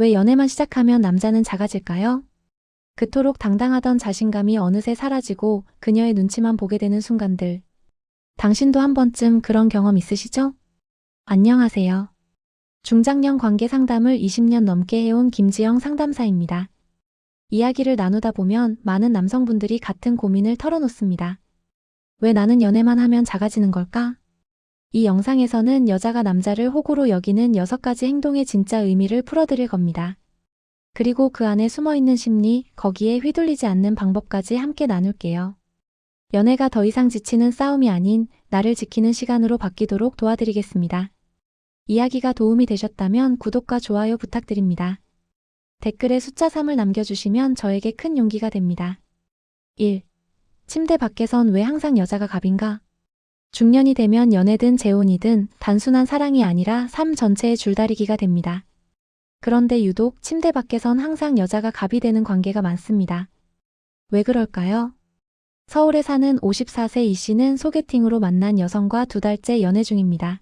왜 연애만 시작하면 남자는 작아질까요? 그토록 당당하던 자신감이 어느새 사라지고 그녀의 눈치만 보게 되는 순간들. 당신도 한 번쯤 그런 경험 있으시죠? 안녕하세요. 중장년 관계 상담을 20년 넘게 해온 김지영 상담사입니다. 이야기를 나누다 보면 많은 남성분들이 같은 고민을 털어놓습니다. 왜 나는 연애만 하면 작아지는 걸까? 이 영상에서는 여자가 남자를 호구로 여기는 6가지 행동의 진짜 의미를 풀어드릴 겁니다. 그리고 그 안에 숨어있는 심리, 거기에 휘둘리지 않는 방법까지 함께 나눌게요. 연애가 더 이상 지치는 싸움이 아닌 나를 지키는 시간으로 바뀌도록 도와드리겠습니다. 이야기가 도움이 되셨다면 구독과 좋아요 부탁드립니다. 댓글에 숫자 3을 남겨주시면 저에게 큰 용기가 됩니다. 1. 침대 밖에선 왜 항상 여자가 갑인가? 중년이 되면 연애든 재혼이든 단순한 사랑이 아니라 삶 전체의 줄다리기가 됩니다. 그런데 유독 침대 밖에선 항상 여자가 갑이 되는 관계가 많습니다. 왜 그럴까요? 서울에 사는 54세 이 씨는 소개팅으로 만난 여성과 두 달째 연애 중입니다.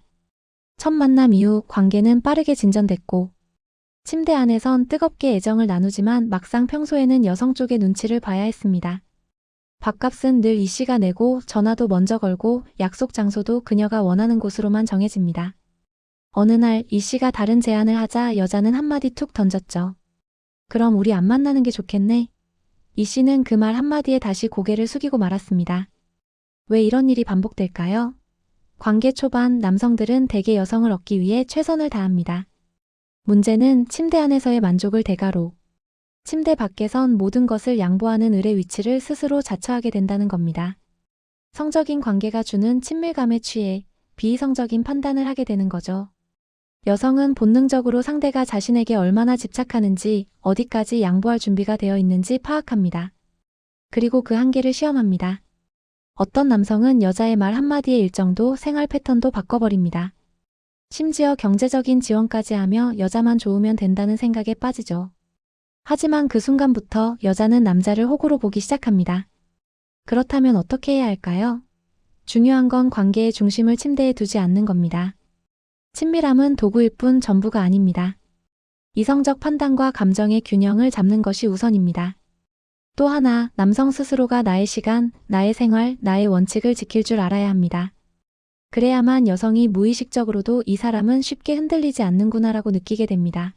첫 만남 이후 관계는 빠르게 진전됐고 침대 안에선 뜨겁게 애정을 나누지만 막상 평소에는 여성 쪽의 눈치를 봐야 했습니다. 밥값은 늘이 씨가 내고 전화도 먼저 걸고 약속 장소도 그녀가 원하는 곳으로만 정해집니다. 어느 날 이 씨가 다른 제안을 하자 여자는 한마디 툭 던졌죠. 그럼 우리 안 만나는 게 좋겠네. 이 씨는 그 말 한마디에 다시 고개를 숙이고 말았습니다. 왜 이런 일이 반복될까요? 관계 초반 남성들은 대개 여성을 얻기 위해 최선을 다합니다. 문제는 침대 안에서의 만족을 대가로 침대 밖에선 모든 것을 양보하는 을의 위치를 스스로 자처하게 된다는 겁니다. 성적인 관계가 주는 친밀감에 취해 비이성적인 판단을 하게 되는 거죠. 여성은 본능적으로 상대가 자신에게 얼마나 집착하는지, 어디까지 양보할 준비가 되어 있는지 파악합니다. 그리고 그 한계를 시험합니다. 어떤 남성은 여자의 말 한마디의 일정도 생활 패턴도 바꿔버립니다. 심지어 경제적인 지원까지 하며 여자만 좋으면 된다는 생각에 빠지죠. 하지만 그 순간부터 여자는 남자를 호구로 보기 시작합니다. 그렇다면 어떻게 해야 할까요? 중요한 건 관계의 중심을 침대에 두지 않는 겁니다. 친밀함은 도구일 뿐 전부가 아닙니다. 이성적 판단과 감정의 균형을 잡는 것이 우선입니다. 또 하나, 남성 스스로가 나의 시간, 나의 생활, 나의 원칙을 지킬 줄 알아야 합니다. 그래야만 여성이 무의식적으로도 이 사람은 쉽게 흔들리지 않는구나라고 느끼게 됩니다.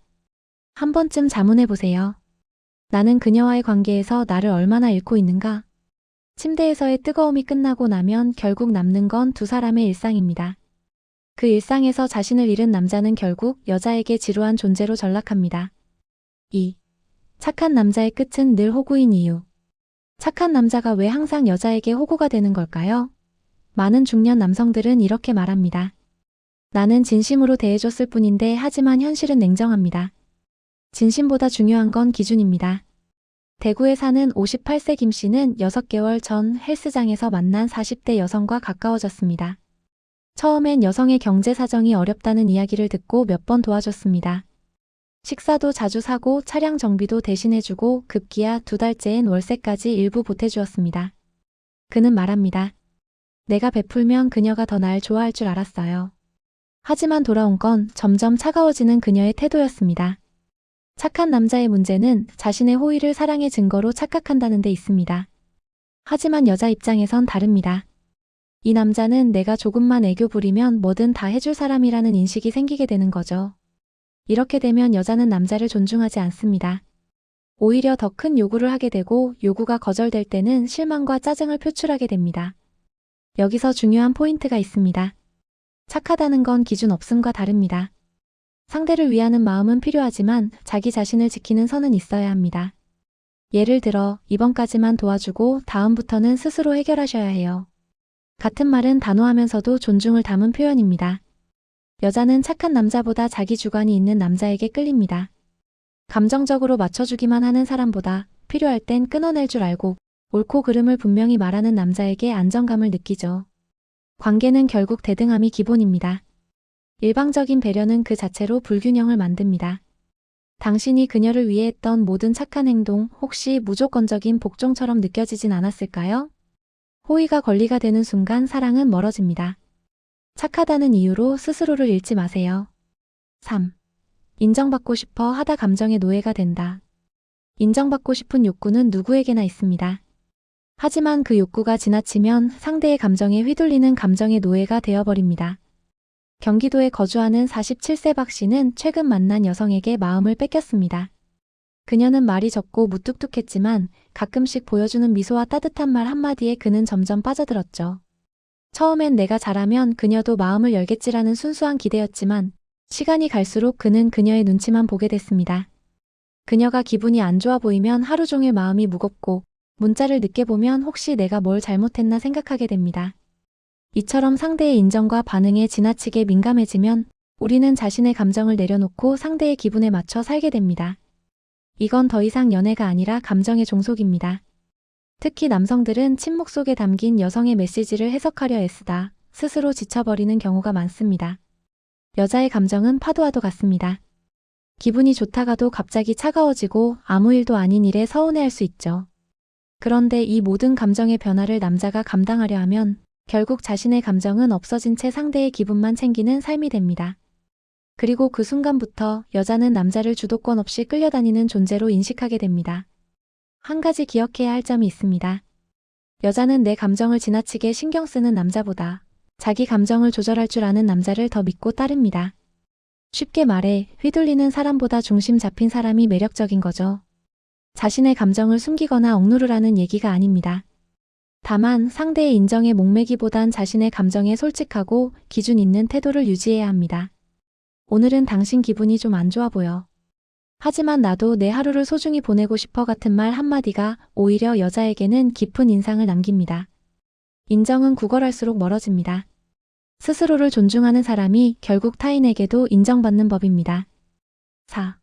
한 번쯤 자문해 보세요. 나는 그녀와의 관계에서 나를 얼마나 잃고 있는가? 침대에서의 뜨거움이 끝나고 나면 결국 남는 건 두 사람의 일상입니다. 그 일상에서 자신을 잃은 남자는 결국 여자에게 지루한 존재로 전락합니다. 2. 착한 남자의 끝은 늘 호구인 이유. 착한 남자가 왜 항상 여자에게 호구가 되는 걸까요? 많은 중년 남성들은 이렇게 말합니다. 나는 진심으로 대해줬을 뿐인데 하지만 현실은 냉정합니다. 진심보다 중요한 건 기준입니다. 대구에 사는 58세 김 씨는 6개월 전 헬스장에서 만난 40대 여성과 가까워졌습니다. 처음엔 여성의 경제 사정이 어렵다는 이야기를 듣고 몇 번 도와줬습니다. 식사도 자주 사고 차량 정비도 대신해주고 급기야 두 달째엔 월세까지 일부 보태주었습니다. 그는 말합니다. 내가 베풀면 그녀가 더 날 좋아할 줄 알았어요. 하지만 돌아온 건 점점 차가워지는 그녀의 태도였습니다. 착한 남자의 문제는 자신의 호의를 사랑의 증거로 착각한다는 데 있습니다. 하지만 여자 입장에선 다릅니다. 이 남자는 내가 조금만 애교 부리면 뭐든 다 해줄 사람이라는 인식이 생기게 되는 거죠. 이렇게 되면 여자는 남자를 존중하지 않습니다. 오히려 더 큰 요구를 하게 되고 요구가 거절될 때는 실망과 짜증을 표출하게 됩니다. 여기서 중요한 포인트가 있습니다. 착하다는 건 기준 없음과 다릅니다. 상대를 위하는 마음은 필요하지만 자기 자신을 지키는 선은 있어야 합니다. 예를 들어 이번까지만 도와주고 다음부터는 스스로 해결하셔야 해요. 같은 말은 단호하면서도 존중을 담은 표현입니다. 여자는 착한 남자보다 자기 주관이 있는 남자에게 끌립니다. 감정적으로 맞춰주기만 하는 사람보다 필요할 땐 끊어낼 줄 알고 옳고 그름을 분명히 말하는 남자에게 안정감을 느끼죠. 관계는 결국 대등함이 기본입니다. 일방적인 배려는 그 자체로 불균형을 만듭니다. 당신이 그녀를 위해 했던 모든 착한 행동 혹시 무조건적인 복종처럼 느껴지진 않았을까요? 호의가 권리가 되는 순간 사랑은 멀어집니다. 착하다는 이유로 스스로를 잃지 마세요. 3. 인정받고 싶어 하다 감정의 노예가 된다. 인정받고 싶은 욕구는 누구에게나 있습니다. 하지만 그 욕구가 지나치면 상대의 감정에 휘둘리는 감정의 노예가 되어버립니다. 경기도에 거주하는 47세 박 씨는 최근 만난 여성에게 마음을 뺏겼습니다. 그녀는 말이 적고 무뚝뚝했지만 가끔씩 보여주는 미소와 따뜻한 말 한마디에 그는 점점 빠져들었죠. 처음엔 내가 잘하면 그녀도 마음을 열겠지라는 순수한 기대였지만 시간이 갈수록 그는 그녀의 눈치만 보게 됐습니다. 그녀가 기분이 안 좋아 보이면 하루 종일 마음이 무겁고 문자를 늦게 보면 혹시 내가 뭘 잘못했나 생각하게 됩니다. 이처럼 상대의 인정과 반응에 지나치게 민감해지면 우리는 자신의 감정을 내려놓고 상대의 기분에 맞춰 살게 됩니다. 이건 더 이상 연애가 아니라 감정의 종속입니다. 특히 남성들은 침묵 속에 담긴 여성의 메시지를 해석하려 애쓰다 스스로 지쳐버리는 경우가 많습니다. 여자의 감정은 파도와도 같습니다. 기분이 좋다가도 갑자기 차가워지고 아무 일도 아닌 일에 서운해할 수 있죠. 그런데 이 모든 감정의 변화를 남자가 감당하려 하면 결국 자신의 감정은 없어진 채 상대의 기분만 챙기는 삶이 됩니다. 그리고 그 순간부터 여자는 남자를 주도권 없이 끌려다니는 존재로 인식하게 됩니다. 한 가지 기억해야 할 점이 있습니다. 여자는 내 감정을 지나치게 신경 쓰는 남자보다 자기 감정을 조절할 줄 아는 남자를 더 믿고 따릅니다. 쉽게 말해 휘둘리는 사람보다 중심 잡힌 사람이 매력적인 거죠. 자신의 감정을 숨기거나 억누르라는 얘기가 아닙니다. 다만 상대의 인정에 목매기보단 자신의 감정에 솔직하고 기준 있는 태도를 유지해야 합니다. 오늘은 당신 기분이 좀 안 좋아 보여. 하지만 나도 내 하루를 소중히 보내고 싶어 같은 말 한마디가 오히려 여자에게는 깊은 인상을 남깁니다. 인정은 구걸할수록 멀어집니다. 스스로를 존중하는 사람이 결국 타인에게도 인정받는 법입니다. 4.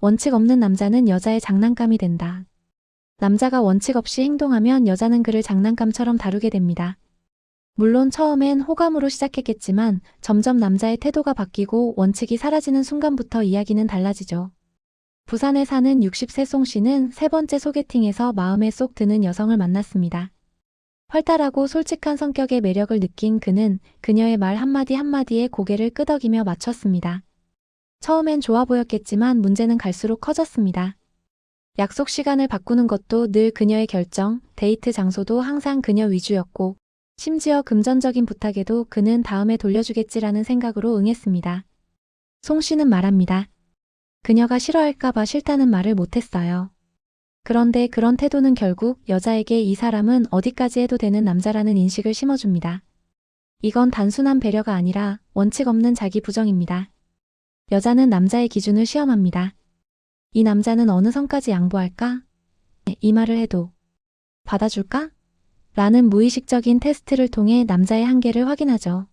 원칙 없는 남자는 여자의 장난감이 된다. 남자가 원칙 없이 행동하면 여자는 그를 장난감처럼 다루게 됩니다. 물론 처음엔 호감으로 시작했겠지만 점점 남자의 태도가 바뀌고 원칙이 사라지는 순간부터 이야기는 달라지죠. 부산에 사는 60세 송 씨는 세 번째 소개팅에서 마음에 쏙 드는 여성을 만났습니다. 활달하고 솔직한 성격의 매력을 느낀 그는 그녀의 말 한마디 한마디에 고개를 끄덕이며 맞췄습니다. 처음엔 좋아 보였겠지만 문제는 갈수록 커졌습니다. 약속 시간을 바꾸는 것도 늘 그녀의 결정, 데이트 장소도 항상 그녀 위주였고, 심지어 금전적인 부탁에도 그는 다음에 돌려주겠지라는 생각으로 응했습니다. 송 씨는 말합니다. 그녀가 싫어할까봐 싫다는 말을 못했어요. 그런데 그런 태도는 결국 여자에게 이 사람은 어디까지 해도 되는 남자라는 인식을 심어줍니다. 이건 단순한 배려가 아니라 원칙 없는 자기 부정입니다. 여자는 남자의 기준을 시험합니다. 이 남자는 어느 선까지 양보할까? 네, 이 말을 해도 받아줄까? 라는 무의식적인 테스트를 통해 남자의 한계를 확인하죠.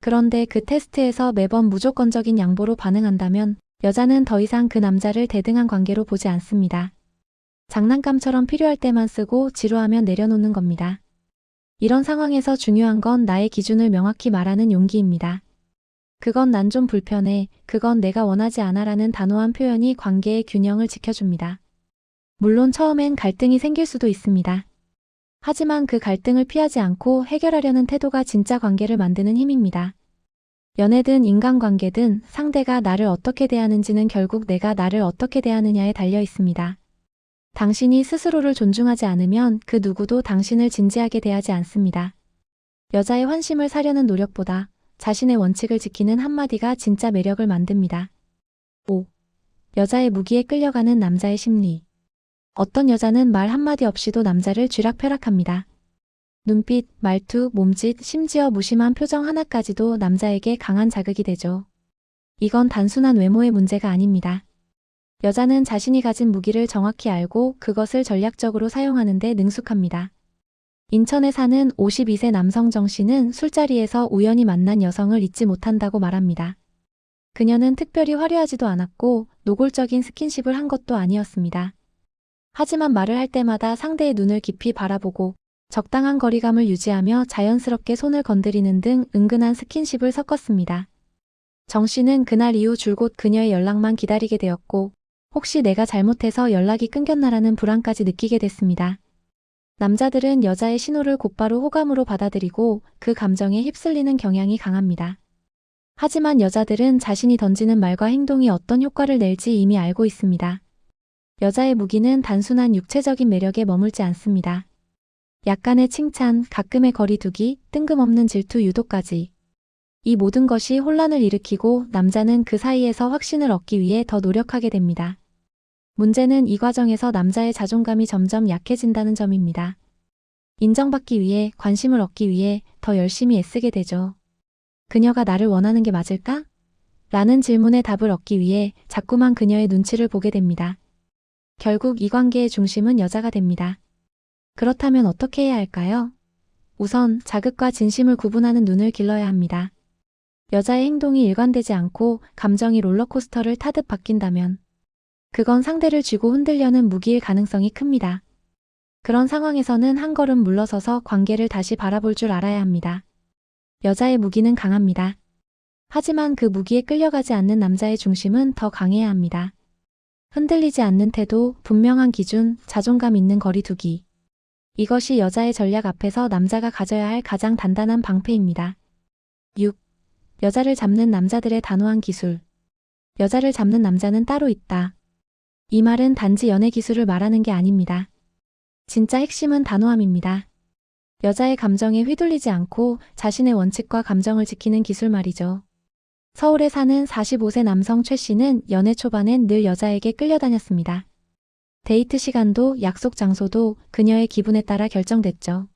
그런데 그 테스트에서 매번 무조건적인 양보로 반응한다면 여자는 더 이상 그 남자를 대등한 관계로 보지 않습니다. 장난감처럼 필요할 때만 쓰고 지루하면 내려놓는 겁니다. 이런 상황에서 중요한 건 나의 기준을 명확히 말하는 용기입니다. 그건 난 좀 불편해, 그건 내가 원하지 않아라는 단호한 표현이 관계의 균형을 지켜줍니다. 물론 처음엔 갈등이 생길 수도 있습니다. 하지만 그 갈등을 피하지 않고 해결하려는 태도가 진짜 관계를 만드는 힘입니다. 연애든 인간관계든 상대가 나를 어떻게 대하는지는 결국 내가 나를 어떻게 대하느냐에 달려 있습니다. 당신이 스스로를 존중하지 않으면 그 누구도 당신을 진지하게 대하지 않습니다. 여자의 환심을 사려는 노력보다 자신의 원칙을 지키는 한마디가 진짜 매력을 만듭니다. 5. 여자의 무기에 끌려가는 남자의 심리. 어떤 여자는 말 한마디 없이도 남자를 쥐락펴락합니다. 눈빛, 말투, 몸짓, 심지어 무심한 표정 하나까지도 남자에게 강한 자극이 되죠. 이건 단순한 외모의 문제가 아닙니다. 여자는 자신이 가진 무기를 정확히 알고 그것을 전략적으로 사용하는데 능숙합니다. 인천에 사는 52세 남성 정 씨는 술자리에서 우연히 만난 여성을 잊지 못한다고 말합니다. 그녀는 특별히 화려하지도 않았고 노골적인 스킨십을 한 것도 아니었습니다. 하지만 말을 할 때마다 상대의 눈을 깊이 바라보고 적당한 거리감을 유지하며 자연스럽게 손을 건드리는 등 은근한 스킨십을 섞었습니다. 정 씨는 그날 이후 줄곧 그녀의 연락만 기다리게 되었고 혹시 내가 잘못해서 연락이 끊겼나라는 불안까지 느끼게 됐습니다. 남자들은 여자의 신호를 곧바로 호감으로 받아들이고 그 감정에 휩쓸리는 경향이 강합니다. 하지만 여자들은 자신이 던지는 말과 행동이 어떤 효과를 낼지 이미 알고 있습니다. 여자의 무기는 단순한 육체적인 매력에 머물지 않습니다. 약간의 칭찬, 가끔의 거리두기, 뜬금없는 질투 유도까지. 이 모든 것이 혼란을 일으키고 남자는 그 사이에서 확신을 얻기 위해 더 노력하게 됩니다. 문제는 이 과정에서 남자의 자존감이 점점 약해진다는 점입니다. 인정받기 위해, 관심을 얻기 위해 더 열심히 애쓰게 되죠. 그녀가 나를 원하는 게 맞을까? 라는 질문에 답을 얻기 위해 자꾸만 그녀의 눈치를 보게 됩니다. 결국 이 관계의 중심은 여자가 됩니다. 그렇다면 어떻게 해야 할까요? 우선 자극과 진심을 구분하는 눈을 길러야 합니다. 여자의 행동이 일관되지 않고 감정이 롤러코스터를 타듯 바뀐다면 그건 상대를 쥐고 흔들려는 무기일 가능성이 큽니다. 그런 상황에서는 한 걸음 물러서서 관계를 다시 바라볼 줄 알아야 합니다. 여자의 무기는 강합니다. 하지만 그 무기에 끌려가지 않는 남자의 중심은 더 강해야 합니다. 흔들리지 않는 태도, 분명한 기준, 자존감 있는 거리두기. 이것이 여자의 전략 앞에서 남자가 가져야 할 가장 단단한 방패입니다. 6. 여자를 잡는 남자들의 단호한 기술. 여자를 잡는 남자는 따로 있다. 이 말은 단지 연애 기술을 말하는 게 아닙니다. 진짜 핵심은 단호함입니다. 여자의 감정에 휘둘리지 않고 자신의 원칙과 감정을 지키는 기술 말이죠. 서울에 사는 45세 남성 최 씨는 연애 초반엔 늘 여자에게 끌려다녔습니다. 데이트 시간도 약속 장소도 그녀의 기분에 따라 결정됐죠.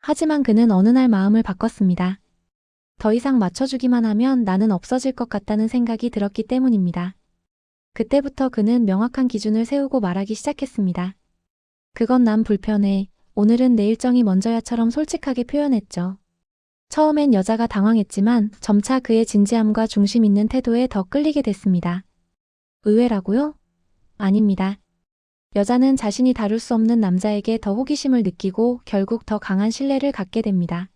하지만 그는 어느 날 마음을 바꿨습니다. 더 이상 맞춰주기만 하면 나는 없어질 것 같다는 생각이 들었기 때문입니다. 그때부터 그는 명확한 기준을 세우고 말하기 시작했습니다. 그건 난 불편해. 오늘은 내 일정이 먼저야처럼 솔직하게 표현했죠. 처음엔 여자가 당황했지만 점차 그의 진지함과 중심 있는 태도에 더 끌리게 됐습니다. 의외라고요? 아닙니다. 여자는 자신이 다룰 수 없는 남자에게 더 호기심을 느끼고 결국 더 강한 신뢰를 갖게 됩니다.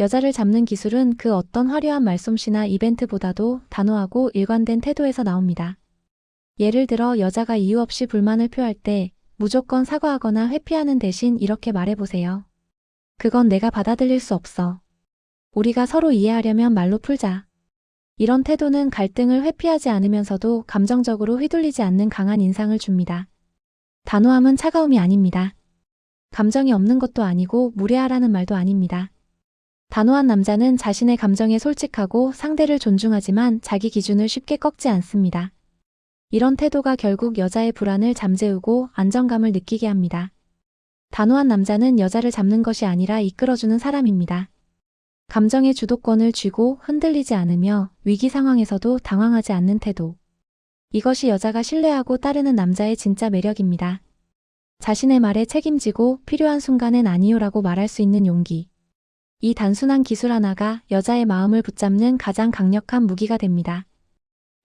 여자를 잡는 기술은 그 어떤 화려한 말솜씨나 이벤트보다도 단호하고 일관된 태도에서 나옵니다. 예를 들어 여자가 이유 없이 불만을 표할 때 무조건 사과하거나 회피하는 대신 이렇게 말해보세요. 그건 내가 받아들일 수 없어. 우리가 서로 이해하려면 말로 풀자. 이런 태도는 갈등을 회피하지 않으면서도 감정적으로 휘둘리지 않는 강한 인상을 줍니다. 단호함은 차가움이 아닙니다. 감정이 없는 것도 아니고 무례하라는 말도 아닙니다. 단호한 남자는 자신의 감정에 솔직하고 상대를 존중하지만 자기 기준을 쉽게 꺾지 않습니다. 이런 태도가 결국 여자의 불안을 잠재우고 안정감을 느끼게 합니다. 단호한 남자는 여자를 잡는 것이 아니라 이끌어주는 사람입니다. 감정의 주도권을 쥐고 흔들리지 않으며 위기 상황에서도 당황하지 않는 태도. 이것이 여자가 신뢰하고 따르는 남자의 진짜 매력입니다. 자신의 말에 책임지고 필요한 순간엔 아니요라고 말할 수 있는 용기. 이 단순한 기술 하나가 여자의 마음을 붙잡는 가장 강력한 무기가 됩니다.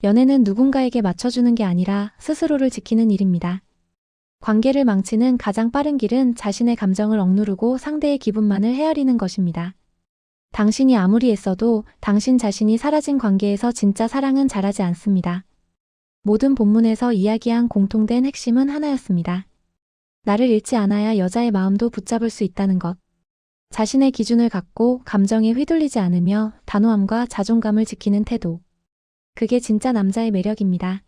연애는 누군가에게 맞춰주는 게 아니라 스스로를 지키는 일입니다. 관계를 망치는 가장 빠른 길은 자신의 감정을 억누르고 상대의 기분만을 헤아리는 것입니다. 당신이 아무리 애써도 당신 자신이 사라진 관계에서 진짜 사랑은 자라지 않습니다. 모든 본문에서 이야기한 공통된 핵심은 하나였습니다. 나를 잃지 않아야 여자의 마음도 붙잡을 수 있다는 것. 자신의 기준을 갖고 감정에 휘둘리지 않으며 단호함과 자존감을 지키는 태도. 그게 진짜 남자의 매력입니다.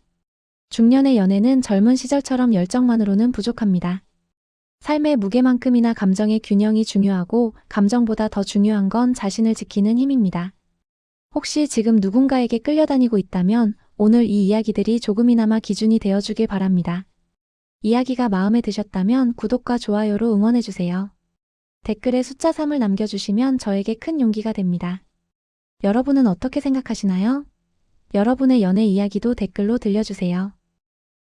중년의 연애는 젊은 시절처럼 열정만으로는 부족합니다. 삶의 무게만큼이나 감정의 균형이 중요하고 감정보다 더 중요한 건 자신을 지키는 힘입니다. 혹시 지금 누군가에게 끌려다니고 있다면 오늘 이 이야기들이 조금이나마 기준이 되어주길 바랍니다. 이야기가 마음에 드셨다면 구독과 좋아요로 응원해주세요. 댓글에 숫자 3을 남겨주시면 저에게 큰 용기가 됩니다. 여러분은 어떻게 생각하시나요? 여러분의 연애 이야기도 댓글로 들려주세요.